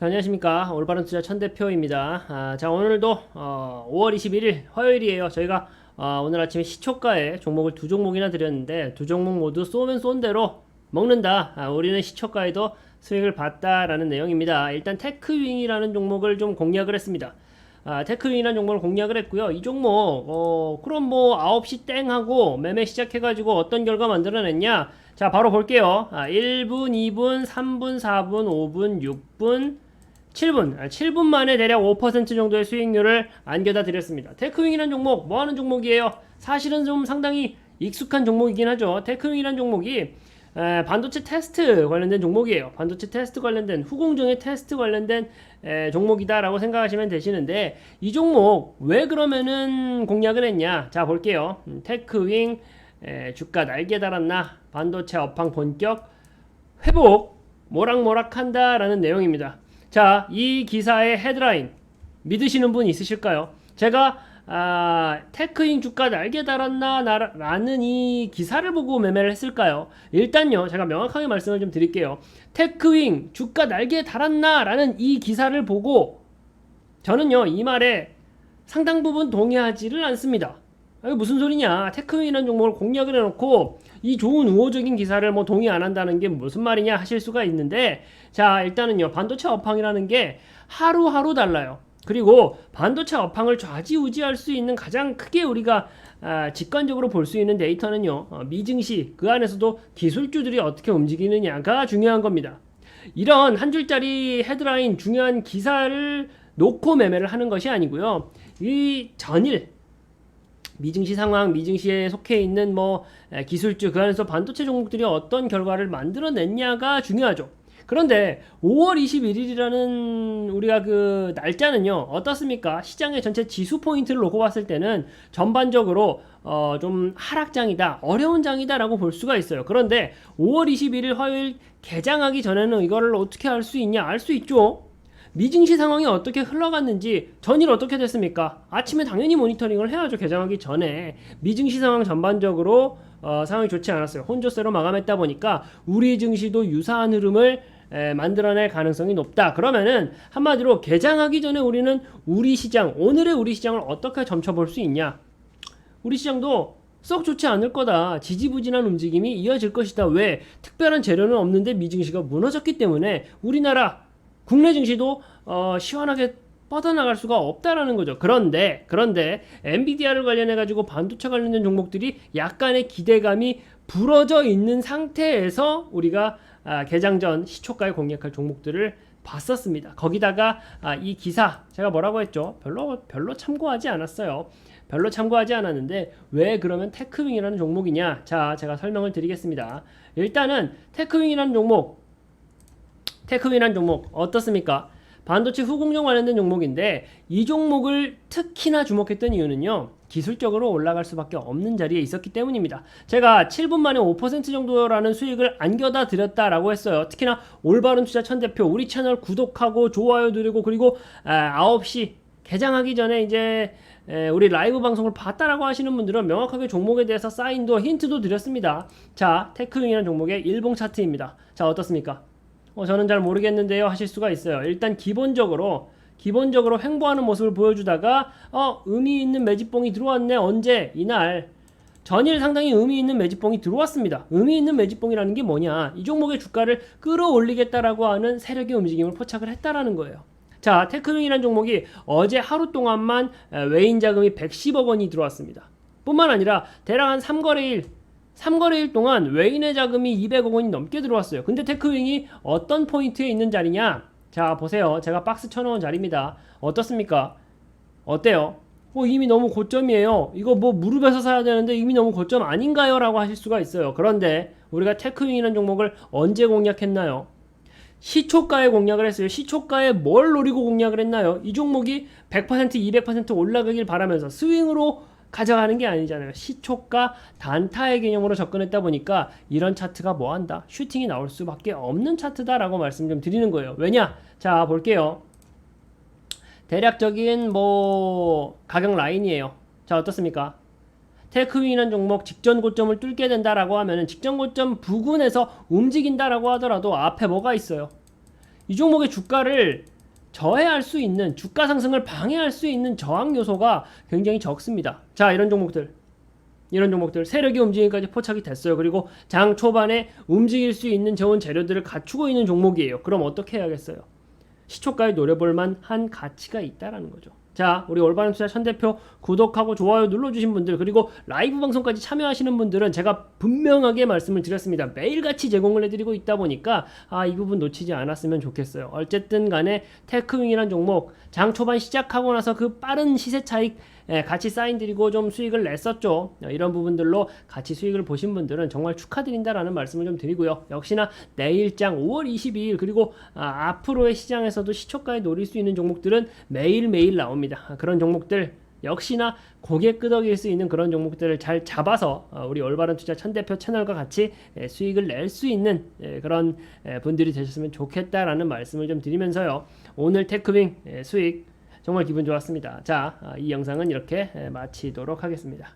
자, 안녕하십니까 올바른 투자 천 대표입니다. 아, 자 오늘도 어, 5월 21일 화요일이에요. 저희가 어, 오늘 아침에 시초가에 종목을 두 종목이나 드렸는데 두 종목 모두 쏘면 쏜 대로 먹는다. 아, 우리는 시초가에도 수익을 봤다라는 내용입니다. 일단 테크윙이라는 종목을 좀 공략을 했습니다. 아, 테크윙이라는 종목을 공략을 했고요. 이 종목 어, 그럼 뭐 9시 땡 하고 매매 시작해가지고 어떤 결과 만들어냈냐? 자 바로 볼게요. 아, 1분, 2분, 3분, 4분, 5분, 6분, 7분, 아, 7분 만에 대략 5% 정도의 수익률을 안겨다 드렸습니다. 테크윙이라는 종목, 뭐 하는 종목이에요? 사실은 좀 상당히 익숙한 종목이긴 하죠. 테크윙이라는 종목이 에, 반도체 테스트 관련된 종목이에요. 반도체 테스트 관련된 후공정의 테스트 관련된 에, 종목이다라고 생각하시면 되시는데 이 종목 왜 그러면은 공략을 했냐? 자 볼게요. 음, 테크윙 에, 주가 날개 달았나? 반도체 업황 본격 회복 모락모락한다라는 내용입니다. 자, 이 기사의 헤드라인 믿으시는 분 있으실까요? 제가 아, 테크인 주가 날개 달았나 나- 라는 이 기사를 보고 매매를 했을까요? 일단요, 제가 명확하게 말씀을 좀 드릴게요. 테크윙 주가 날개 달았나 라는 이 기사를 보고 저는요, 이 말에 상당 부분 동의하지를 않습니다. 아, 이거 무슨 소리냐? 테크윙이라는 종목을 공략을 해놓고 이 좋은 우호적인 기사를 뭐 동의 안 한다는 게 무슨 말이냐 하실 수가 있는데 자 일단은요 반도체 업황이라는 게 하루하루 달라요. 그리고 반도체 업황을 좌지우지할 수 있는 가장 크게 우리가 아, 직관적으로 볼 수 있는 데이터는요 어, 미증시 그 안에서도 기술주들이 어떻게 움직이느냐가 중요한 겁니다. 이런 한 줄짜리 헤드라인 중요한 기사를 놓고 매매를 하는 것이 아니고요. 이 전일 미증시 상황, 미증시에 속해 있는 뭐 에, 기술주 그 안에서 반도체 종목들이 어떤 결과를 만들어냈냐가 중요하죠. 그런데 5월 21일이라는 우리가 그 날짜는요 어떻습니까? 시장의 전체 지수 포인트를 놓고 봤을 때는 전반적으로 어 좀 하락장이다, 어려운 장이다라고 볼 수가 있어요. 그런데 5월 21일 화요일 개장하기 전에는 이거를 어떻게 알 수 있냐? 알 수 있죠. 미증시 상황이 어떻게 흘러갔는지 전일 어떻게 됐습니까? 아침에 당연히 모니터링을 해야죠. 개장하기 전에 미증시 상황 전반적으로 어, 상황이 좋지 않았어요. 혼조세로 마감했다 보니까 우리 증시도 유사한 흐름을 에, 만들어낼 가능성이 높다. 그러면은 한마디로 개장하기 전에 우리는 우리 시장 오늘의 우리 시장을 어떻게 점쳐볼 수 있냐? 우리 시장도 썩 좋지 않을 거다. 지지부진한 움직임이 이어질 것이다. 왜? 특별한 재료는 없는데 미증시가 무너졌기 때문에 우리나라 국내 증시도 어, 시원하게 뻗어나갈 수가 없다라는 거죠. 그런데 그런데 엔비디아를 관련해 가지고 반도체 관련된 종목들이 약간의 기대감이 불어져 있는 상태에서 우리가 아, 개장 전 시초가에 공략할 종목들을 봤었습니다. 거기다가 아, 이 기사 제가 뭐라고 했죠? 별로 별로 참고하지 않았어요. 별로 참고하지 않았는데 왜 그러면 테크윙이라는 종목이냐? 자, 제가 설명을 드리겠습니다. 일단은 테크윙이라는 종목 테크윈한 종목 어떻습니까? 반도체 후공정 관련된 종목인데 이 종목을 특히나 주목했던 이유는요. 기술적으로 올라갈 수밖에 없는 자리에 있었기 때문입니다. 제가 7분 만에 5% 정도라는 수익을 안겨다 드렸다라고 했어요. 특히나 올바른 투자 천 대표 우리 채널 구독하고 좋아요 누르고 그리고 아, 9시 개장하기 전에 이제 에, 우리 라이브 방송을 봤다라고 하시는 분들은 명확하게 종목에 대해서 사인도 힌트도 드렸습니다. 자, 테크윙이라는 종목의 일봉 차트입니다. 자, 어떻습니까? 어, 저는 잘 모르겠는데요 하실 수가 있어요. 일단 기본적으로 기본적으로 횡보하는 모습을 보여주다가 어 의미 있는 매집봉이 들어왔네 언제 이날 전일 상당히 의미 있는 매집봉이 들어왔습니다. 의미 있는 매집봉이라는 게 뭐냐? 이 종목의 주가를 끌어올리겠다라고 하는 세력의 움직임을 포착을 했다라는 거예요. 자, 테크윙이라는 종목이 어제 하루 동안만 에, 외인 자금이 110억 원이 들어왔습니다. 뿐만 아니라 대략 한 3거래일 3거래일 동안 외인의 자금이 200억 원이 넘게 들어왔어요. 근데 테크윙이 어떤 포인트에 있는 자리냐? 자, 보세요. 제가 박스 쳐놓은 자리입니다. 어떻습니까? 어때요? 어, 이미 너무 고점이에요. 이거 뭐 무릎에서 사야 되는데 이미 너무 고점 아닌가요? 라고 하실 수가 있어요. 그런데 우리가 테크윙이라는 종목을 언제 공략했나요? 시초가에 공략을 했어요. 시초가에 뭘 노리고 공략을 했나요? 이 종목이 100% 200% 올라가길 바라면서 스윙으로 가져가는 게 아니잖아요. 시초가 단타의 개념으로 접근했다 보니까 이런 차트가 뭐한다? 슈팅이 나올 수밖에 없는 차트다라고 말씀 좀 드리는 거예요. 왜냐? 자 볼게요. 대략적인 뭐 가격 라인이에요. 자 어떻습니까? 테크윈한 종목 직전 고점을 뚫게 된다라고 하면은 직전 고점 부근에서 움직인다라고 하더라도 앞에 뭐가 있어요? 이 종목의 주가를 저해할 수 있는 주가 상승을 방해할 수 있는 저항 요소가 굉장히 적습니다. 자, 이런 종목들. 이런 종목들 세력의 움직임까지 포착이 됐어요. 그리고 장 초반에 움직일 수 있는 좋은 재료들을 갖추고 있는 종목이에요. 그럼 어떻게 해야겠어요? 시초가에 노려볼 만한 가치가 있다라는 거죠. 자, 우리 올바른 투자 천 대표 구독하고 좋아요 눌러주신 분들 그리고 라이브 방송까지 참여하시는 분들은 제가 분명하게 말씀을 드렸습니다. 매일같이 제공을 해드리고 있다 보니까 아, 이 부분 놓치지 않았으면 좋겠어요. 어쨌든 간에 테크윙이란 종목 장 초반 시작하고 나서 그 빠른 시세 차익 예, 같이 사인드리고 좀 수익을 냈었죠. 어, 이런 부분들로 같이 수익을 보신 분들은 정말 축하드린다라는 말씀을 좀 드리고요. 역시나 내일장 5월 22일 그리고 아, 앞으로의 시장에서도 시초가에 노릴 수 있는 종목들은 매일매일 나옵니다. 아, 그런 종목들 역시나 고개 끄덕일 수 있는 그런 종목들을 잘 잡아서 어, 우리 올바른 투자 천 대표 채널과 같이 예, 수익을 낼 수 있는 예, 그런 예, 분들이 되셨으면 좋겠다라는 말씀을 좀 드리면서요. 오늘 테크빙 예, 수익 정말 기분 좋았습니다. 자, 아, 이 영상은 이렇게 예, 마치도록 하겠습니다.